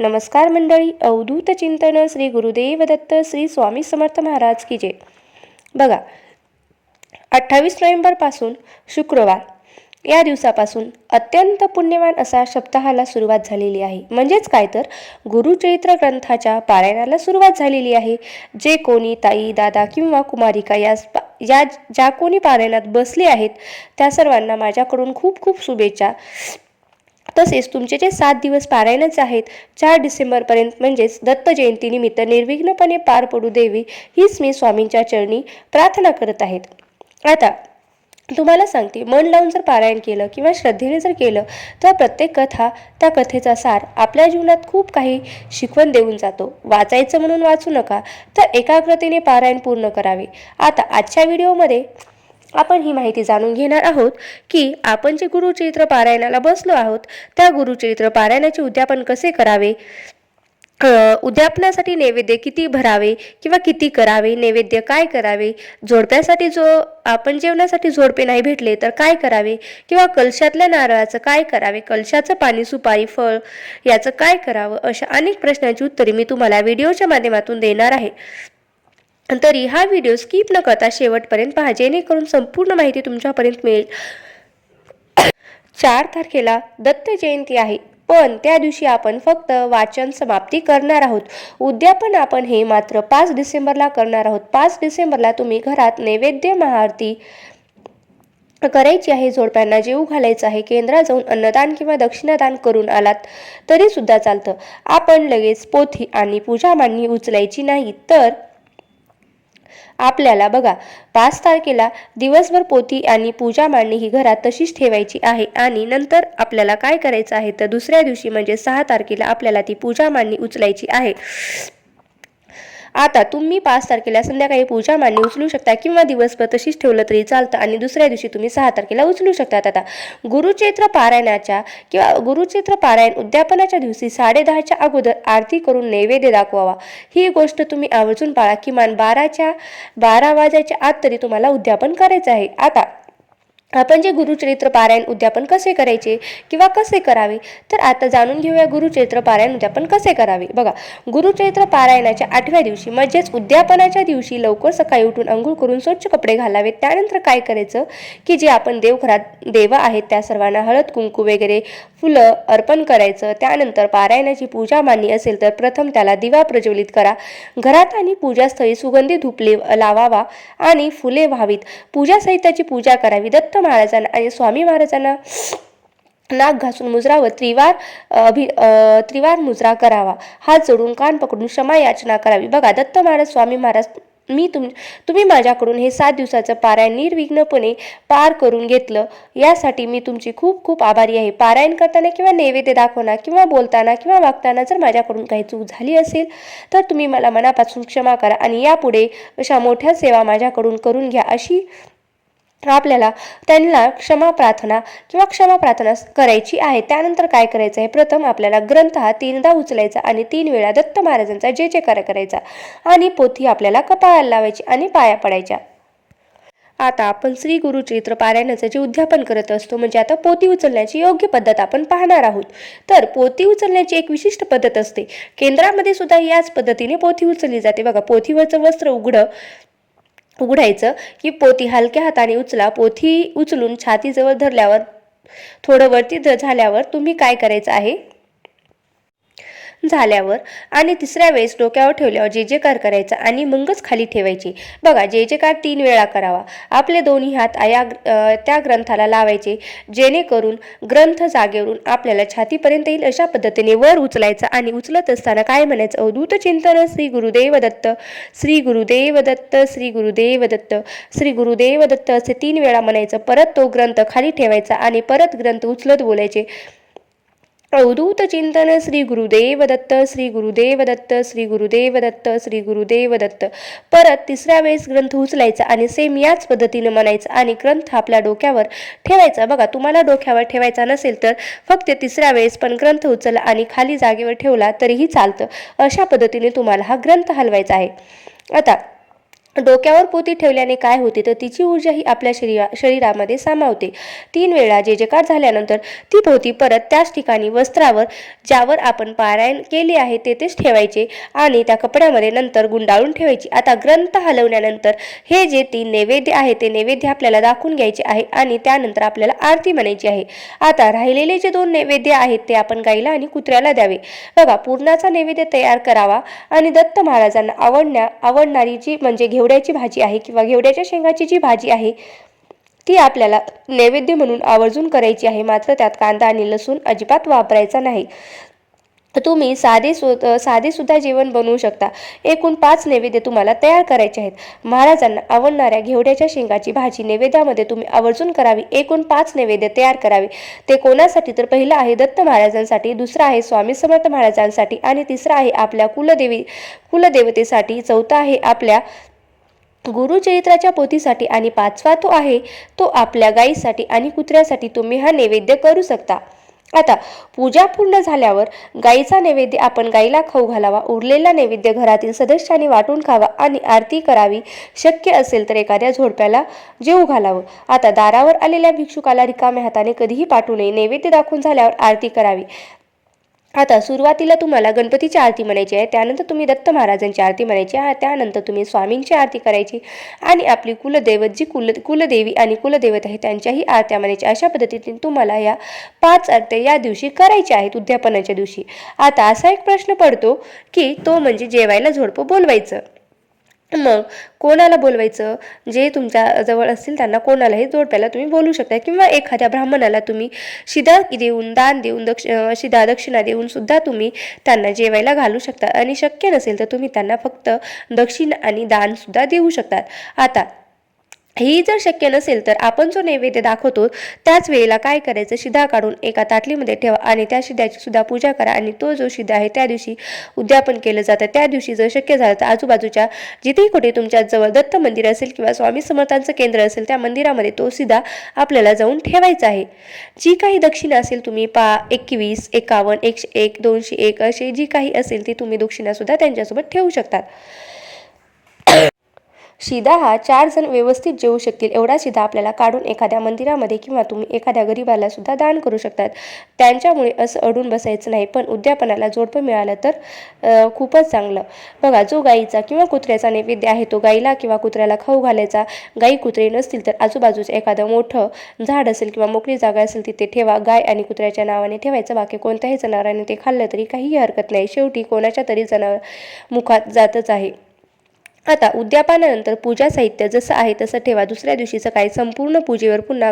नमस्कार मंडळी अवधूत चिंतन श्री गुरुदेव दत्त श्री स्वामी समर्थ महाराज की जय. बघा अठ्ठावीस नोव्हेंबरपासून शुक्रवार या दिवसापासून अत्यंत पुण्यवान असा सप्ताहाला सुरुवात झालेली आहे. म्हणजेच काय तर गुरुचरित्र ग्रंथाच्या पारायणाला सुरुवात झालेली आहे. जे कोणी ताई दादा किंवा कुमारिका या या ज्या कोणी पारायणात बसले आहेत त्या सर्वांना माझ्याकडून खूप खूप शुभेच्छा. तसेच तुमचे जे सात दिवस पारायणच आहेत चार डिसेंबरपर्यंत म्हणजेच दत्त जयंतीनिमित्त निर्विघ्नपणे पार पडू देवी हीच मी स्वामींच्या चरणी प्रार्थना करत आहेत. आता तुम्हाला सांगते मन लावून जर पारायण केलं किंवा श्रद्धेने जर केलं तर प्रत्येक कथा त्या कथेचा सार आपल्या जीवनात खूप काही शिकवण देऊन जातो. वाचायचं म्हणून वाचू नका तर एकाग्रतेने पारायण पूर्ण करावे. आता आजच्या व्हिडिओमध्ये आपण ही माहिती जाणून घेणार आहोत की आपण जे गुरुचरित्र पारायणाला बसलो आहोत त्या गुरुचरित्र पारायणाचे उद्यापन कसे करावे? उद्यापनासाठी नैवेद्य किती भरावे किंवा किती करावे? नैवेद्य काय करावे? जोडप्यासाठी जो आपण जेवणासाठी जोडपे नाही भेटले तर काय करावे? किंवा कलशातल्या नारळाचं काय करावे? कलशाचं पाणी सुपारी फळ याचं काय करावं? अशा अनेक प्रश्नांची उत्तरे मी तुम्हाला व्हिडिओच्या माध्यमातून देणार आहे. तरी हा व्हिडिओ स्किप न करता शेवटपर्यंत पहा जेणेकरून संपूर्ण माहिती तुमच्यापर्यंत मिळेल. चार तारखेला दत्त जयंती आहे पण त्या दिवशी आपण फक्त वाचन समाप्ती करणार आहोत. उद्यापन आपण हे मात्र पाच डिसेंबरला करणार आहोत. पाच डिसेंबरला तुम्ही घरात नैवेद्य महाआरती करायची आहे जोडप्यांना जेऊ घालायचं आहे केंद्रात जाऊन अन्नदान किंवा दक्षिणादान करून आलात तरी सुद्धा चालतं. आपण लगेच पोथी आणि पूजा मांडणी उचलायची नाही तर आपल्याला बघा पाच तारखेला दिवसभर पोथी आणि पूजा मांडणी ही घरात तशीच ठेवायची आहे आणि नंतर आपल्याला काय करायचं आहे? तर दुसऱ्या दिवशी म्हणजे सहा तारखेला आपल्याला ती पूजा मांडणी उचलायची आहे. आता तुम्ही पाच तारखेला संध्याकाळी पूजा मांडणी उचलू शकता किंवा दिवसभर तशीच ठेवलं तरी चालतं आणि दुसऱ्या दिवशी तुम्ही सहा तारखेला उचलू शकतात आता. गुरुचैत्र पारायणाच्या किंवा गुरुचैत्र पारायण उद्यापनाच्या दिवशी साडेदहाच्या अगोदर आरती करून नैवेद्य दाखवावा. ही गोष्ट तुम्ही आवर्जून पाळा. किमान बाराच्या बारा वाजायच्या आत तरी तुम्हाला उद्यापन करायचं आहे. आता आपण जे गुरुचरित्र पारायण उद्यापन कसे करायचे किंवा कसे करावे तर आता जाणून घेऊया गुरुचरित्र पारायण उद्यापन कसे करावे. बघा गुरुचरित्र पारायणाच्या आठव्या दिवशी म्हणजेच उद्यापनाच्या दिवशी लवकर सकाळी उठून अंघोळ करून स्वच्छ कपडे घालावेत. त्यानंतर काय करायचं की जे आपण देवघरात देव आहेत त्या सर्वांना हळद कुंकू वगैरे फुलं अर्पण करायचं. त्यानंतर पारायणाची पूजा मांडणी असेल तर प्रथम त्याला दिवा प्रज्वलित करा. घरात आणि पूजास्थळी सुगंधी धुपले लावावा आणि फुले व्हावीत. पूजा साहित्याची पूजा करावी. दत्त महाराजांना आणि स्वामी महाराजांना नाक घासून मुजरावर त्रिवार अभि त्रिवार मुजरा करावा. हात जोडून कान पकडून क्षमा याचना करावी. बघा दत्त महाराज स्वामी महाराज मी तुम तुम्ही माझ्याकडून हे सात दिवसाचं पारायण निर्विघ्नपणे पार करून घेतलं. यासाठी मी तुमची खूप खूप आभारी आहे. पारायण करताना किंवा नैवेद्य दाखवणं किंवा बोलताना किंवा वागताना जर माझ्याकडून काही चूक झाली असेल तर तुम्ही मला मनापासून क्षमा करा आणि यापुढे अशा मोठ्या सेवा माझ्याकडून करून घ्या अशी आपल्याला त्यांना क्षमा प्रार्थना किंवा क्षमा प्रार्थना करायची आहे. त्यानंतर काय करायचं आहे? प्रथम आपल्याला ग्रंथ हा तीनदा उचलायचा आणि तीन वेळा दत्त महाराजांचा जे जे करायचा आणि पोथी आपल्याला कपाळाला लावायची आणि पाया पडायच्या. आता आपण श्री गुरुचरित्र पारायणाचं जे उद्यापन करत असतो म्हणजे आता पोती उचलण्याची योग्य पद्धत आपण पाहणार आहोत. तर पोती उचलण्याची एक विशिष्ट पद्धत असते. केंद्रामध्ये सुद्धा याच पद्धतीने पोथी उचलली जाते. बघा पोथीवरचं वस्त्र उघडं उघडायचं की पोती हलक्या हाताने उचला. पोथी उचलून छातीजवळ धरल्यावर थोडं वरती झाल्यावर तुम्ही काय करायचं आहे? झाल्यावर आणि तिसऱ्या वेळेस डोक्यावर ठेवल्यावर जे जे कार करायचा आणि मगच खाली ठेवायचे. बघा जे जे कार तीन वेळा करावा. आपले दोन्ही हात या त्या ग्रंथाला लावायचे जेणेकरून ग्रंथ जागेवरून आपल्याला छातीपर्यंत येईल अशा पद्धतीने वर उचलायचा आणि उचलत असताना काय म्हणायचं? अवधूत चिंतन श्री गुरुदेव दत्त श्री गुरुदेव दत्त श्री गुरुदेव दत्त श्री गुरुदेव दत्त असे तीन वेळा म्हणायचं. परत तो ग्रंथ खाली ठेवायचा आणि परत ग्रंथ उचलत बोलायचे. अवधूत चिंतन श्री गुरुदेव दत्त श्री गुरुदेव दत्त श्री गुरुदेव दत्त श्री गुरुदेव दत्त परत तिसऱ्या वेळेस ग्रंथ उचलायचा आणि सेम याच पद्धतीनं म्हणायचं आणि ग्रंथ आपल्या डोक्यावर ठेवायचा. बघा तुम्हाला डोक्यावर ठेवायचा नसेल तर फक्त तिसऱ्या वेळेस पण ग्रंथ उचलला आणि खाली जागेवर ठेवला तरीही चालतं. अशा पद्धतीने तुम्हाला हा ग्रंथ हलवायचा आहे. आता डोक्यावर पोती ठेवल्याने काय होते तर तिची ऊर्जा ही आपल्या शरीरा शरीरामध्ये सामावते. तीन वेळा जे जेकार झाल्यानंतर ती पोती परत त्याच ठिकाणी वस्त्रावर ज्यावर आपण पारायण केले आहे तेथेच ठेवायचे आणि त्या कपड्यामध्ये नंतर गुंडाळून ठेवायची. आता ग्रंथ हलवल्यानंतर हे जे तीन नैवेद्य आहे ते नैवेद्य आपल्याला दाखवून घ्यायचे आहे आणि त्यानंतर आपल्याला आरती म्हणायची आहे. आता राहिलेले जे दोन नैवेद्य आहेत ते आपण गाईला आणि कुत्र्याला द्यावे. बघा पूर्णाचा नैवेद्य तयार करावा आणि दत्त महाराजांना आवडण्या आवडणारी जी म्हणजे घेवड्याची भाजी आहे किंवा घेवड्याच्या शेंगाची जी भाजी आहे ती आपल्याला नैवेद्य म्हणून आवर्जून करायची आहे. मात्र त्यात कांदा आणि लसूण अजिबात वापरायचा नाही. तुम्ही साधे सु साधे सुद्धा जेवण बनवू शकता. एकूण पाच नैवेद्य तुम्हाला तयार करायचे आहेत. महाराजांना आवडणाऱ्या घेवड्याच्या शेंगाची भाजी नैवेद्यामध्ये तुम्ही आवर्जून करावी. एकूण पाच नैवेद्य तयार करावे. ते कोणासाठी? तर पहिलं आहे दत्त महाराजांसाठी दुसरं आहे स्वामी समर्थ महाराजांसाठी आणि तिसरं आहे आपल्या कुलदेवी कुलदेवतेसाठी चौथा आहे आपल्या गुरुचरित्राच्या पोथीसाठी आणि पाचवा तो आहे तो आपल्या गाईसाठी आणि कुत्र्यासाठी तुम्ही हा नैवेद्य करू शकता. आता पूजा पूर्ण झाल्यावर गाईचा नैवेद्य आपण गाईला खाऊ घालावा उरलेला नैवेद्य घरातील सदस्यांनी वाटून खावा आणि आरती करावी. शक्य असेल तर एखाद्या झोडप्याला जेवू घालावं. आता दारावर आलेल्या भिक्षुकाला रिकाम्या हाताने कधीही पाठवू नये. नैवेद्य दाखवून झाल्यावर आरती करावी. आता सुरुवातीला तुम्हाला गणपतीची आरती म्हणायची आहे त्यानंतर तुम्ही दत्त महाराजांची आरती म्हणायची आहे त्यानंतर तुम्ही स्वामींची आरती करायची आणि आपली कुलदैवत जी कुल कुलदेवी आणि कुलदैवत आहे त्यांच्याही आरत्या म्हणायच्या. अशा पद्धतीने तुम्हाला या पाच आरत्या या दिवशी करायच्या आहेत उद्यापनाच्या दिवशी. आता असा एक प्रश्न पडतो की तो म्हणजे जेवायला झोडपं बोलवायचं. मग कोणाला बोलवायचं? जे तुमच्या जवळ असतील त्यांना कोणालाही जोडप्याला तुम्ही बोलू शकता किंवा एखाद्या ब्राह्मणाला तुम्ही शिदा देऊन दान देऊन दक्ष शिदा दक्षिणा देऊन सुद्धा तुम्ही त्यांना जेवायला घालू शकता. आणि शक्य नसेल तर तुम्ही त्यांना फक्त दक्षिण आणि दान सुद्धा देऊ शकतात. आता ही जर शक्य नसेल तर आपण जो नैवेद्य दाखवतो त्याच वेळेला काय करायचं? शिधा काढून एका ताटलीमध्ये ठेवा आणि त्या शिध्याची सुद्धा पूजा करा आणि तो जो शिधा आहे त्या दिवशी उद्यापन केलं जातं. त्या दिवशी जर शक्य झालं तर आजूबाजूच्या जिथेही कुठे तुमच्या जवळ दत्त मंदिर असेल किंवा स्वामी समर्थांचं केंद्र असेल त्या मंदिरामध्ये तो शिधा आपल्याला जाऊन ठेवायचा आहे. जी काही दक्षिणा असेल तुम्ही पा एकवीस एकावन्न एकशे एक दोनशे एक असे जी काही असेल ती तुम्ही दक्षिणासुद्धा त्यांच्यासोबत ठेवू शकतात शिदा हा चार जण व्यवस्थित जेवू शकतील. एवढा शिदा आपल्याला काढून एखाद्या मंदिरामध्ये किंवा तुम्ही एखाद्या गरीबाला सुद्धा दान करू शकतात. त्यांच्यामुळे असं अडून बसायचं नाही पण उद्यापनाला जोडपं मिळालं तर खूपच चांगलं. बघा जो गाईचा किंवा कुत्र्याचा नैवेद्य आहे तो गाईला किंवा कुत्र्याला खाऊ घालायचा. गाई कुत्रे नसतील तर आजूबाजूचं एखादं मोठं झाड असेल किंवा मोकळी जागा असेल तिथे ठेवा. गाय आणि कुत्र्याच्या नावाने ठेवायचं. बाकी कोणत्याही जनावराने ते खाल्लं तरी काहीही हरकत नाही. शेवटी कोणाच्या तरी जनावर मुखात जातच आहे. आता उद्यापनानंतर पूजा साहित्य जसं आहे तसं ठेवा. दुसऱ्या दिवशी सकाळी संपूर्ण पूजेवर पुन्हा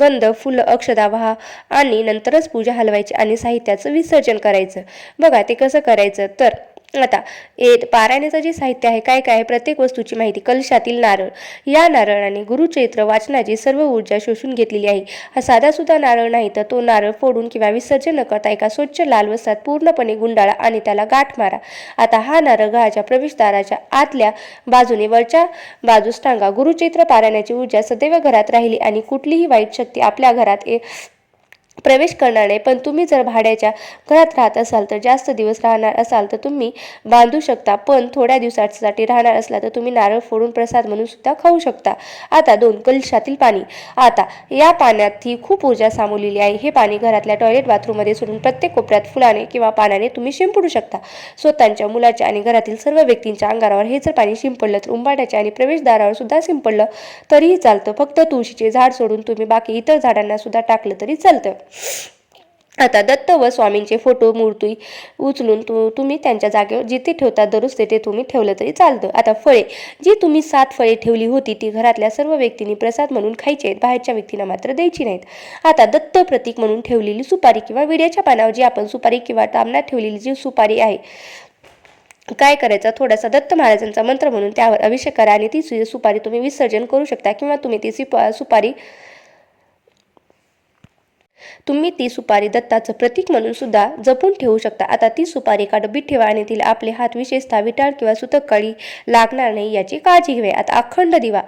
गंध फुलं अक्षदा व्हा आणि नंतरच पूजा हलवायची आणि साहित्याचं विसर्जन करायचं. बघा ते कसं करायचं? तर आता ए पारायणाचं जे साहित्य आहे काय काय आहे प्रत्येक वस्तूची माहिती कलशातील नारळ. या नारळाने गुरुचैत्र वाचनाची सर्व ऊर्जा शोषून घेतलेली आहे. हा साधासुद्धा नारळ नाही तर तो नारळ फोडून किंवा विसर्जन न करता एका स्वच्छ लाल वस्त्रात पूर्णपणे गुंडाळा आणि त्याला गाठ मारा. आता हा नारळ घराच्या प्रवेशद्वाराच्या आतल्या बाजूने वरच्या बाजूस टांगा. गुरुचैत्र पारायणाची ऊर्जा सदैव घरात राहिली आणि कुठलीही वाईट शक्ती आपल्या घरात ए प्रवेश करणार नाही. पण तुम्ही जर भाड्याच्या घरात राहत असाल तर जास्त दिवस राहणार असाल तर तुम्ही बांधू शकता. पण थोड्या दिवसासाठी राहणार असला तर तुम्ही नारळ फोडून प्रसाद म्हणून सुद्धा खाऊ शकता. आता दोन कलशातील पाणी. आता या पाण्यात ही खूप ऊर्जा सामवलेली आहे. हे पाणी घरातल्या टॉयलेट बाथरूममध्ये सोडून प्रत्येक कोपऱ्यात फुलाने किंवा पाण्याने तुम्ही शिंपडू शकता. स्वतःच्या मुलाच्या आणि घरातील सर्व व्यक्तींच्या अंगारावर हे जर पाणी शिंपडलं तर उंबाट्याच्या आणि प्रवेशद्वारावर सुद्धा शिंपडलं तरीही चालतं. फक्त तुळशीचे झाड सोडून तुम्ही बाकी इतर झाडांना सुद्धा टाकलं तरी चालतं. आता दत्त व स्वामींचे फोटो मूर्ती उचलून तु तुम्ही त्यांच्या जागेवर जिथे ठेवता दररोज तेथे तुम्ही ठेवलं तरी चालतं. आता फळे जी तुम्ही सात फळे ठेवली होती ती घरातल्या सर्व व्यक्तींनी प्रसाद म्हणून खायची आहेत बाहेरच्या व्यक्तींना मात्र द्यायची नाहीत. आता दत्त प्रतीक म्हणून ठेवलेली सुपारी किंवा विड्याच्या पानावर जी आपण सुपारी किंवा तांबण्यात ठेवलेली जी सुपारी आहे काय करायचा? थोडासा दत्त महाराजांचा मंत्र म्हणून त्यावर अभिषेक करा आणि ती सुपारी तुम्ही विसर्जन करू शकता किंवा तुम्ही ती सुपा सुपारी तुम्ही ती सुपारी दत्ताचं प्रतीक म्हणून सुद्धा जपून ठेवू शकता. आता ती सुपारी एका डब्बीत ठेवा आणि तिला आपले हात विशेषतः विटाळ किंवा सुतक काळी लागणार नाही याची काळजी घ्यावी. आता अखंड दिवा.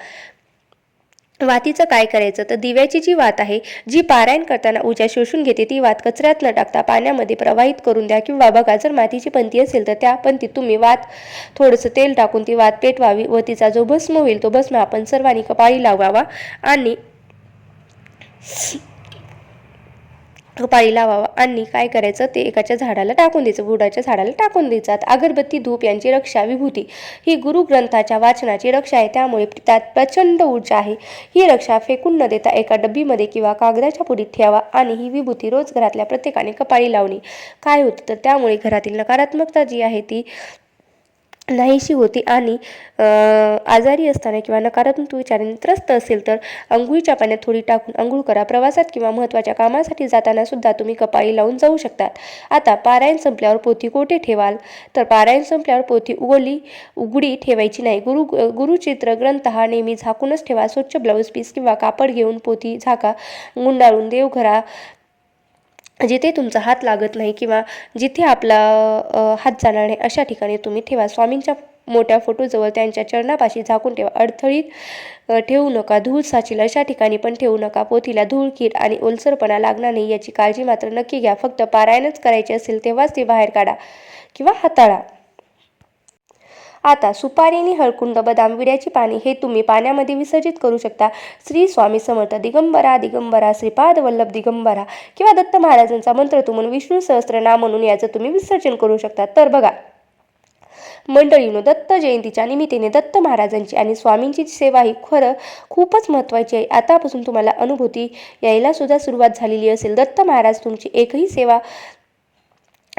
वातीचं काय करायचं? तर दिव्याची जी वात आहे जी पारायण करताना ऊर्जा शोषून घेते ती वात कचऱ्यात न टाकता पाण्यामध्ये प्रवाहित करून द्या. किंवा बघा जर मातीची पंथी असेल तर त्या पंथीत तुम्ही वात थोडंसं तेल टाकून ती वात पेटवावी व तिचा जो भस्म होईल तो भस्म आपण सर्वांनी कपाळी लावावा आणि कपाळी लावावा. आणि काय करायचं? ते एकाच्या झाडाला टाकून द्यायचं. बुडाच्या झाडाला टाकून द्यायचं. अगरबत्ती धूप यांची रक्षा विभूती. ही गुरु ग्रंथाच्या वाचनाची रक्षा आहे. त्यामुळे त्यात प्रचंड ऊर्जा आहे. ही रक्षा फेकून न देता एका डब्बीमध्ये किंवा कागदाच्या पुढीत ठेवा आणि ही विभूती रोज घरातल्या प्रत्येकाने कपाळी लावणे. काय होतं? तर त्यामुळे घरातील नकारात्मकता जी आहे ती नाहीशी होती आणि आजारी असताना किंवा नकारात्मक विचारांनी त्रस्त असेल तर अंघोळीच्या पाण्यात थोडी टाकून अंघोळ करा. प्रवासात किंवा महत्त्वाच्या कामासाठी जाताना सुद्धा तुम्ही कपाळी लावून जाऊ शकतात. आता पारायण संपल्यावर पोथी कोठे ठेवाल? तर पारायण संपल्यावर पोथी उघडली उघडी ठेवायची नाही. गुरु गुरुचित्र ग्रंथ हा नेहमी झाकूनच ठेवा. स्वच्छ ब्लाऊज पीस किंवा कापड घेऊन पोथी झाका. गुंडाळून देवघरा जिथे तुमचा हात लागत नाही किंवा जिथे आपला हात जाणार नाही अशा ठिकाणी तुम्ही ठेवा. स्वामींच्या मोठ्या फोटोजवळ त्यांच्या चरणापाशी झाकून ठेवा. अडथळीत ठेवू नका. धूळ साचील अशा ठिकाणी पण ठेवू नका. पोथीला धूळ कीड आणि ओलसरपणा लागणार नाही याची काळजी मात्र नक्की घ्या. फक्त पारायणच करायचे असेल तेव्हाच ती बाहेर काढा किंवा हाताळा. आता सुपारी आणि हळकुंड बदाम विड्याची पाने हे तुम्ही पाण्यामध्ये विसर्जित करू शकता. श्री स्वामी समर्थ दिगंबरा दिगंबरा श्रीपाद वल्लभ दिगंबरा किंवा दत्त महाराजांचा मंत्र तुम्ही विष्णू सहस्त्रनाम म्हणून याचं तुम्ही विसर्जन करू शकता. तर बघा मंडळीनो दत्त जयंतीच्या निमित्ताने दत्त महाराजांची आणि स्वामींची सेवा ही खरं खूपच महत्त्वाची आहे. आतापासून तुम्हाला अनुभूती यायला सुद्धा सुरुवात झालेली असेल. दत्त महाराज तुमची एकही सेवा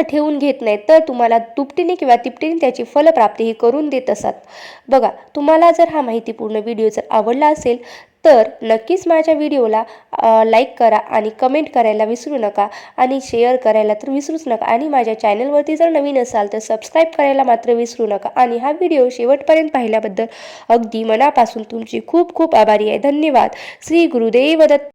ठेवून घेत नाहीत तर तुम्हाला दुपटीने किंवा तिपटीने त्याची फलप्राप्ती ही करून देत असतात बघा तुम्हाला जर हा माहितीपूर्ण व्हिडिओ जर आवडला असेल तर नक्कीच माझ्या व्हिडिओला लाईक करा आणि कमेंट करायला विसरू नका आणि शेअर करायला तर विसरूच नका. आणि माझ्या चॅनलवरती जर नवीन असाल तर सबस्क्राईब करायला मात्र विसरू नका. आणि हा व्हिडिओ शेवटपर्यंत पाहिल्याबद्दल अगदी मनापासून तुमची खूप खूप आभारी आहे. धन्यवाद. श्री गुरुदेव दत्त